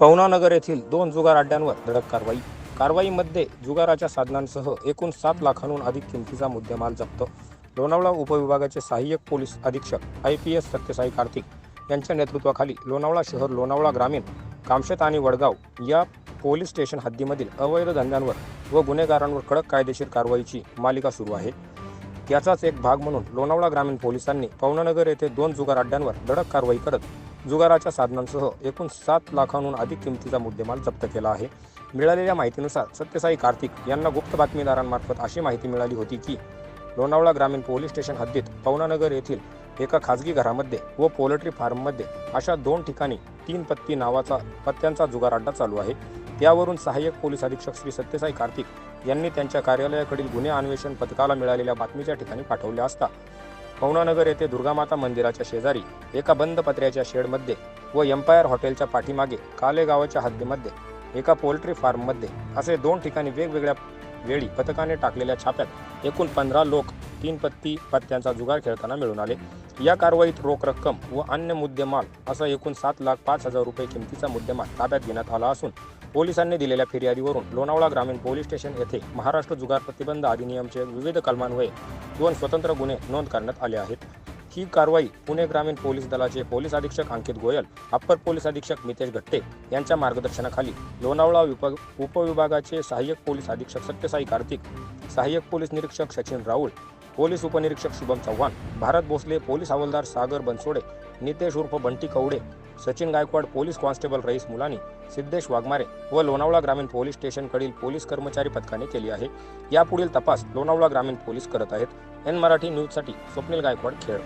पवनानगर येथील दोन जुगार अड्ड्यांवर धडक कारवाई. कारवाईमध्ये जुगाराच्या साधनांसह एकूण सात लाखांहून अधिक किमतीचा मुद्देमाल जप्त. लोणावळा उपविभागाचे सहाय्यक पोलीस अधीक्षक I P S Satyasai Karthik यांच्या नेतृत्वाखाली लोणावळा शहर लोणावळा ग्रामीण कामशेत आणि वडगाव या पोलीस स्टेशन हद्दीमधील अवैध धंद्यांवर व गुन्हेगारांवर कडक कायदेशीर कारवाईची मालिका सुरू आहे. त्याचाच एक भाग म्हणून लोणावळा ग्रामीण पोलिसांनी पवनानगर येथे दोन जुगार अड्ड्यांवर धडक कारवाई करत जुगाराच्या साधनांसह एकूण सात लाखांहून अधिक किमतीचा मुद्देमाल जप्त केला आहे. मिळालेल्या माहितीनुसार सत्यसाई कार्तिक यांना गुप्त बातमीदारांमार्फत अशी माहिती मिळाली होती की लोणावळा ग्रामीण पोलीस स्टेशन हद्दीत पवनानगर येथील एका खाजगी घरामध्ये व पोल्ट्री फार्ममध्ये अशा दोन ठिकाणी तीन पत्ती नावाचा पत्त्यांचा जुगार अड्डा चालू आहे. त्यावरून सहाय्यक पोलीस अधीक्षक श्री सत्यसाई कार्तिक यांनी त्यांच्या कार्यालयाकडील गुन्हे अन्वेषण पथकाला मिळालेल्या बातमीच्या ठिकाणी पाठवल्या असता पवनानगर येथे दुर्गामाता मंदिराच्या शेजारी एका बंद पत्र्याच्या शेडमध्ये व एम्पायर हॉटेलच्या पाठीमागे कालेगावाच्या हद्दीमध्ये एका पोल्ट्री फार्ममध्ये असे दोन ठिकाणी वेगवेगळ्या वेळी पथकाने टाकलेल्या छाप्यात एकूण पंधरा लोक तीन पत्ती पत्त्यांचा जुगार खेळताना मिळून आले. या कारवाईत रोख रक्कम व अन्य मुद्देमाल असा एकूण सात लाख पाच हजार रुपये किमतीचा मुद्देमाल ताब्यात घेण्यात आला असून पोलिसांनी दिलेल्या फिर्यादीवरून लोणावळा ग्रामीण पोलीस स्टेशन येथे महाराष्ट्र जुगार प्रतिबंध अधिनियमचे विविध कलमान्वये दोन स्वतंत्र गुन्हे नोंद करण्यात आले आहेत. ही कारवाई पुणे ग्रामीण पोलीस दलाचे पोलीस अधीक्षक अंकित गोयल अप्पर पोलीस अधीक्षक मितेश गट्टे यांच्या मार्गदर्शनाखाली लोणावळा विभाग उपविभागाचे सहाय्यक पोलीस अधीक्षक सत्यसाई कार्तिक सहाय्यक पोलीस निरीक्षक सचिन राऊळ पोलीस उपनिरीक्षक शुभम चव्हाण भारत भोसले पोलीस हवालदार सागर बनसोडे नितेश उर्फ बंटी कवडे सचिन गायकवाड पोलीस कॉन्स्टेबल रईस मुलानी सिद्धेश वाघमारे व लोणावळा ग्रामीण पोलीस स्टेशनकडील पोलीस कर्मचारी पथकाने केली आहे. यापुढील तपास लोणावळा ग्रामीण पोलीस करत आहेत. एन मराठी न्यूजसाठी स्वप्नील गायकवाड खेळ.